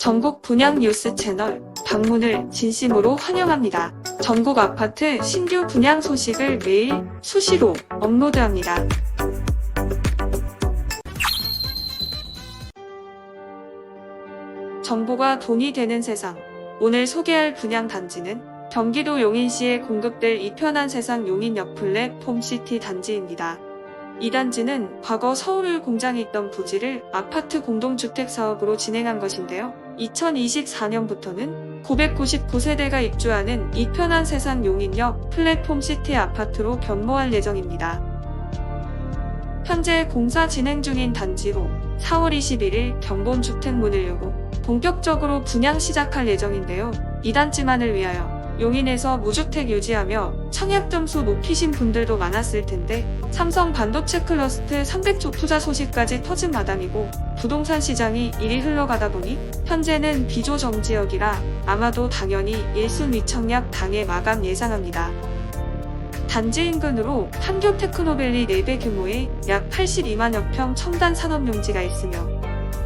전국 분양 뉴스 채널 방문을 진심으로 환영합니다. 전국 아파트 신규 분양 소식을 매일 수시로 업로드합니다. 정보가 돈이 되는 세상. 오늘 소개할 분양 단지는 경기도 용인시에 공급될 이편한 세상 용인역 플랫 폼 시티 단지입니다. 이 단지는 과거 서울 공장이 있던 부지를 아파트 공동주택 사업으로 진행한 것인데요. 2024년부터는 999세대가 입주하는 이편한 세상 용인역 플랫폼 시티 아파트로 변모할 예정입니다. 현재 공사 진행 중인 단지로 4월 21일 경본주택 문을 열고 본격적으로 분양 시작할 예정인데요. 이 단지만을 위하여 용인에서 무주택 유지하며 청약 점수 높이신 분들도 많았을 텐데 삼성 반도체 클러스트 300조 투자 소식까지 터진 마당이고 부동산 시장이 이리 흘러가다 보니 현재는 비조정 지역이라 아마도 당연히 1순위 청약 당해 마감 예상합니다. 단지 인근으로 판교 테크노밸리 4배 규모의 약 82만여 평 첨단 산업용지가 있으며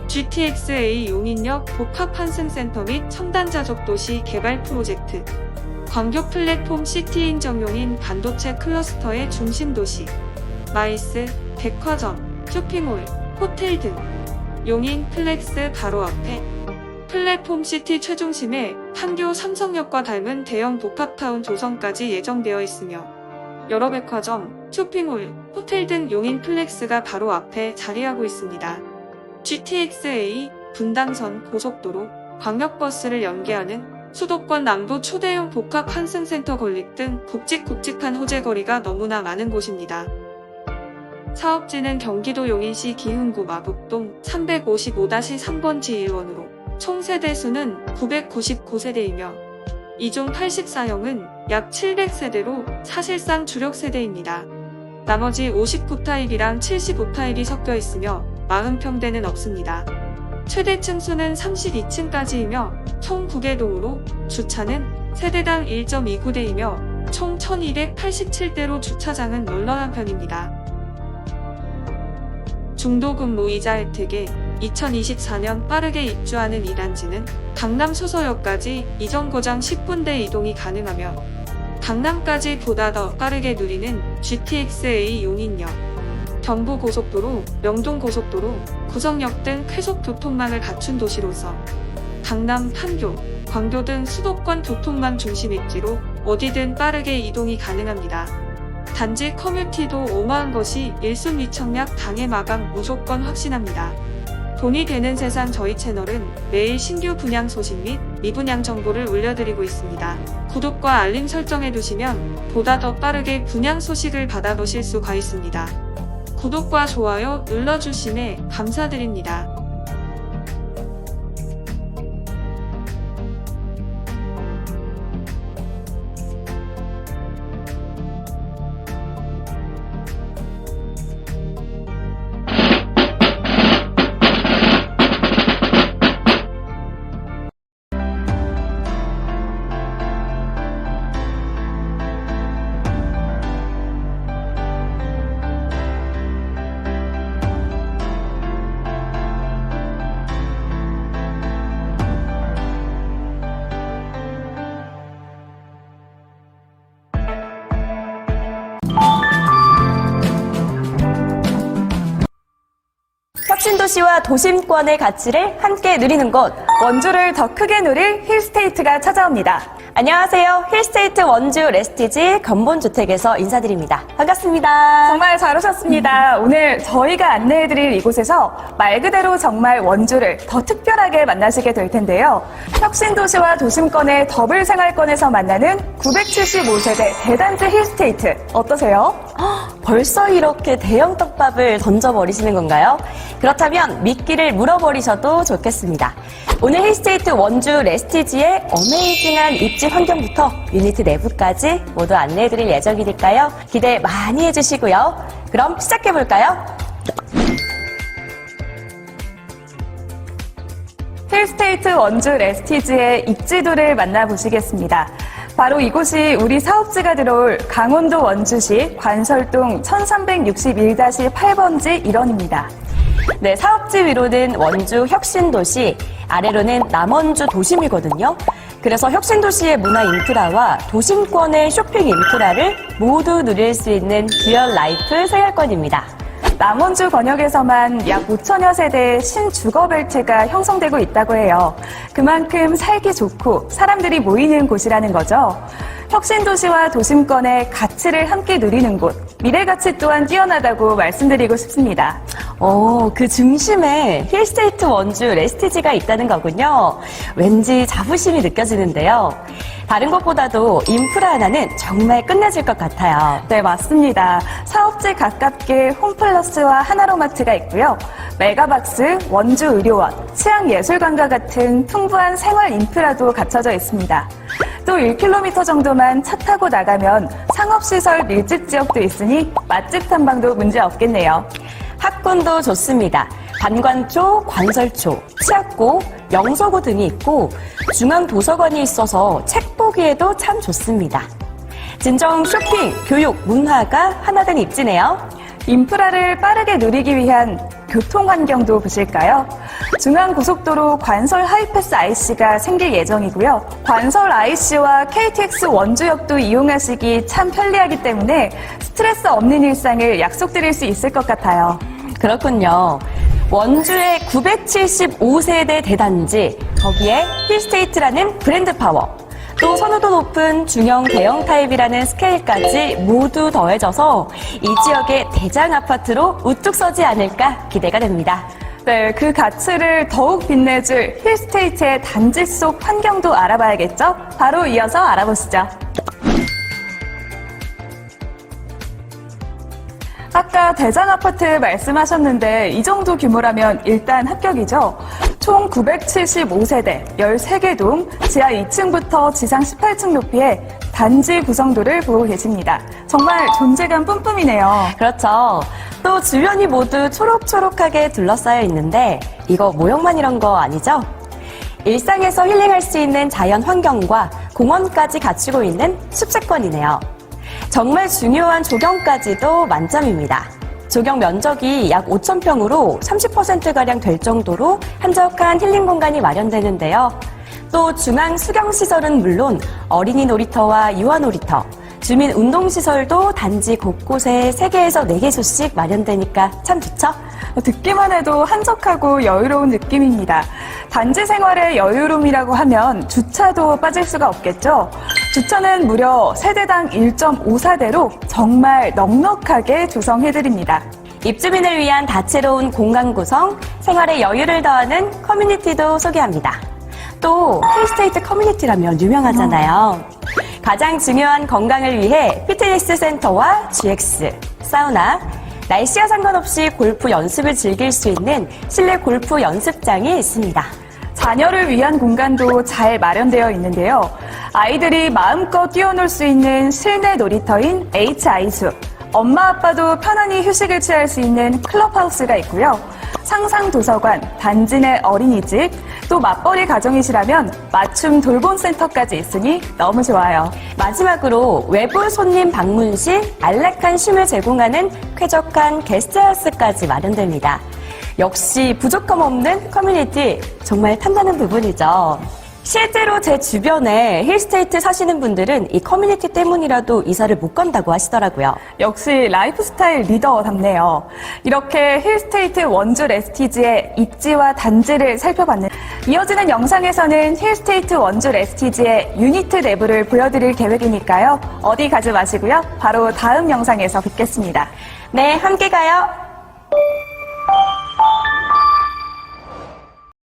GTX-A 용인역 복합 환승센터 및 첨단 자족 도시 개발 프로젝트, 광교 플랫폼 시티인 정용인 반도체 클러스터의 중심 도시, 마이스, 백화점, 쇼핑몰, 호텔 등 용인 플렉스 바로 앞에 플랫폼 시티 최중심에 판교 삼성역과 닮은 대형 복합타운 조성까지 예정되어 있으며 여러 백화점, 쇼핑몰, 호텔 등 용인 플렉스가 바로 앞에 자리하고 있습니다. GTX-A, 분당선 고속도로, 광역버스를 연계하는 수도권 남부 초대형 복합 환승센터 건립 등 굵직굵직한 호재거리가 너무나 많은 곳입니다. 사업지는 경기도 용인시 기흥구 마북동 355-3번지 1원으로 총 세대수는 999세대이며 이중 84형은 약 700세대로 사실상 주력 세대입니다. 나머지 59타입이랑 75타입이 섞여 있으며 40평대는 없습니다. 최대 층수는 32층까지이며 총 9개 동으로 주차는 세대당 1.29대이며 총 1287대로 주차장은 널널한 편입니다. 중도 근무 이자 혜택에 2024년 빠르게 입주하는 이 단지는 강남 수서역까지 이전 고장 10분대 이동이 가능하며 강남까지 보다 더 빠르게 누리는 GTX-A 용인역, 경부고속도로, 명동고속도로, 구성역 등 쾌속 교통망을 갖춘 도시로서 강남, 판교, 광교 등 수도권 교통망 중심 입지로 어디든 빠르게 이동이 가능합니다. 단지 커뮤니티도 어마한 것이 1순위 청약 당해 마감 무조건 확신합니다. 돈이 되는 세상 저희 채널은 매일 신규 분양 소식 및 미분양 정보를 올려드리고 있습니다. 구독과 알림 설정해 두시면 보다 더 빠르게 분양 소식을 받아보실 수가 있습니다. 구독과 좋아요 눌러주심에 감사드립니다. 도시와 도심권의 가치를 함께 누리는 곳. 원주를 더 크게 누릴 힐스테이트가 찾아옵니다. 안녕하세요. 힐스테이트 원주 레스티지 건본주택에서 인사드립니다. 반갑습니다. 정말 잘 오셨습니다. 오늘 저희가 안내해드릴 이곳에서 말 그대로 정말 원주를 더 특별하게 만나시게 될 텐데요. 혁신도시와 도심권의 더블 생활권에서 만나는 975세대 대단지 힐스테이트 어떠세요? 벌써 이렇게 대형 떡밥을 던져버리시는 건가요? 그렇다면 미끼를 물어버리셔도 좋겠습니다. 오늘 힐스테이트 원주 레스티지의 어메이징한 입지 환경부터 유니트 내부까지 모두 안내해드릴 예정이니까요. 기대 많이 해주시고요. 그럼 시작해볼까요? 힐스테이트 원주 레스티지의 입지도를 만나보시겠습니다. 바로 이곳이 우리 사업지가 들어올 강원도 원주시 관설동 1361-8번지 1원입니다. 네, 사업지 위로는 원주 혁신도시, 아래로는 남원주 도심이거든요. 그래서 혁신도시의 문화 인프라와 도심권의 쇼핑 인프라를 모두 누릴 수 있는 듀얼 라이프 생활권입니다. 남원주 권역에서만 약 5천여 세대의 신주거 벨트가 형성되고 있다고 해요. 그만큼 살기 좋고 사람들이 모이는 곳이라는 거죠. 혁신도시와 도심권의 가치를 함께 누리는 곳, 미래 가치 또한 뛰어나다고 말씀드리고 싶습니다. 어, 그 중심에 힐스테이트 원주 레스티지가 있다는 거군요. 왠지 자부심이 느껴지는데요. 다른 것보다도 인프라 하나는 정말 끝내줄 것 같아요. 네, 맞습니다. 사업지 가깝게 홈플러스와 하나로마트가 있고요. 메가박스, 원주 의료원, 치앙예술관과 같은 풍부한 생활 인프라도 갖춰져 있습니다. 또 1km 정도만 차 타고 나가면 상업시설 밀집 지역도 있으니 맛집 탐방도 문제 없겠네요. 학군도 좋습니다. 반관초, 관설초, 치악고, 영서고 등이 있고 중앙 도서관이 있어서 책 보기에도 참 좋습니다. 진정 쇼핑, 교육, 문화가 하나 된 입지네요. 인프라를 빠르게 누리기 위한 교통 환경도 보실까요? 중앙고속도로 관설 하이패스 IC가 생길 예정이고요. 관설 IC와 KTX 원주역도 이용하시기 참 편리하기 때문에 스트레스 없는 일상을 약속드릴 수 있을 것 같아요. 그렇군요. 원주의 975세대 대단지, 거기에 힐스테이트라는 브랜드 파워, 또 선호도 높은 중형 대형 타입이라는 스케일까지 모두 더해져서 이 지역의 대장 아파트로 우뚝 서지 않을까 기대가 됩니다. 네, 그 가치를 더욱 빛내줄 힐스테이트의 단지 속 환경도 알아봐야겠죠? 바로 이어서 알아보시죠. 아까 대장 아파트 말씀하셨는데 이 정도 규모라면 일단 합격이죠. 총 975세대, 13개 동, 지하 2층부터 지상 18층 높이의 단지 구성도를 보고 계십니다. 정말 존재감 뿜뿜이네요. 그렇죠. 또 주변이 모두 초록초록하게 둘러싸여 있는데 이거 모형만 이런 거 아니죠? 일상에서 힐링할 수 있는 자연 환경과 공원까지 갖추고 있는 숲세권이네요. 정말 중요한 조경까지도 만점입니다. 조경 면적이 약 5,000평으로 30%가량 될 정도로 한적한 힐링 공간이 마련되는데요. 또 중앙 수경시설은 물론 어린이 놀이터와 유아 놀이터, 주민 운동시설도 단지 곳곳에 3개에서 4개소씩 마련되니까 참 좋죠? 듣기만 해도 한적하고 여유로운 느낌입니다. 단지 생활의 여유로움이라고 하면 주차도 빠질 수가 없겠죠. 주차는 무려 세대당 1.54대로 정말 넉넉하게 조성해드립니다. 입주민을 위한 다채로운 공간 구성, 생활의 여유를 더하는 커뮤니티도 소개합니다. 또 힐스테이트 커뮤니티라면 유명하잖아요. 가장 중요한 건강을 위해 피트니스 센터와 GX, 사우나, 날씨와 상관없이 골프 연습을 즐길 수 있는 실내 골프 연습장이 있습니다. 자녀를 위한 공간도 잘 마련되어 있는데요. 아이들이 마음껏 뛰어놀 수 있는 실내 놀이터인 H아이수. 엄마 아빠도 편안히 휴식을 취할 수 있는 클럽하우스가 있고요. 상상 도서관, 단지 내 어린이집, 또 맞벌이 가정이시라면 맞춤 돌봄 센터까지 있으니 너무 좋아요. 마지막으로 외부 손님 방문 시 안락한 쉼을 제공하는 쾌적한 게스트하우스까지 마련됩니다. 역시 부족함 없는 커뮤니티 정말 탐나는 부분이죠. 실제로 제 주변에 힐스테이트 사시는 분들은 이 커뮤니티 때문이라도 이사를 못 간다고 하시더라고요. 역시 라이프스타일 리더답네요. 이렇게 힐스테이트 원주 레스티지의 입지와 단지를 살펴봤는 이어지는 영상에서는 힐스테이트 원주 레스티지의 유니트 내부를 보여드릴 계획이니까요. 어디 가지 마시고요. 바로 다음 영상에서 뵙겠습니다. 네, 함께 가요.